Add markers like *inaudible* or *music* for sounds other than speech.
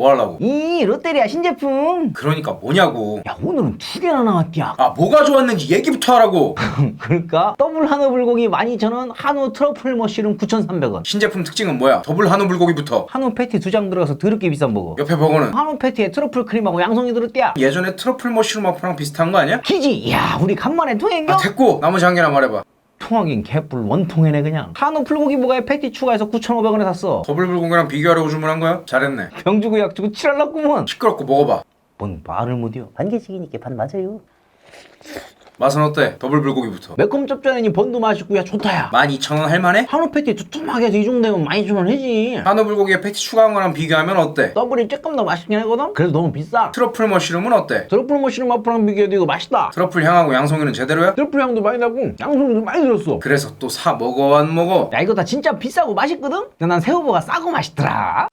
뭐 하려고? 이 롯데리아 신제품 그러니까 뭐냐고. 야 오늘은 두 개나 나왔디야 아 뭐가 좋았는지 얘기부터 하라고. *laughs* 그러니까 더블 한우 불고기 12,000원 한우 트러플 머쉬룸 9,300원 신제품 특징은 뭐야? 더블 한우 불고기부터. 한우 패티 두 장 들어가서 더럽게 비싼 버거 옆에 버거는 한우 패티에 트러플 크림하고 양송이 들었디야 예전에 트러플 머쉬룸 어프랑 비슷한 거 아니야? 기지 야 우리 간만에 통행겨? 아 됐고 나머지 한 개나 말해봐. 통하긴 개뿔 원통이네 그냥 한우 불고기 버거에 패티 추가해서 9,500원에 샀어 더블 불고기랑 비교하려고 주문한 거야? 잘했네. 병 주고 약 주고 칠할랐구먼 시끄럽고 먹어봐. 뭔 말을 못이요 반 개씩이니까 반 맞아요 맛은 어때? 더블 불고기부터. 매콤 짭짤하니 번도 맛있고 야 좋다야 12,000원 할만해? 한우 패티 두툼하게 해서 이 정도 되면 많이 주면 하지 한우 불고기에 패티 추가한 거랑 비교하면 어때? 더블이 조금 더 맛있긴 하거든? 그래도 너무 비싸 트러플 머쉬룸은 어때? 트러플 머쉬룸 앞이랑 비교해도 이거 맛있다 트러플 향하고 양송이는 제대로야? 트러플 향도 많이 나고 양송이도 많이 들었어 그래서 또 사 먹어 안 먹어? 야 이거 다 진짜 비싸고 맛있거든? 근데 난 새우버가 싸고 맛있더라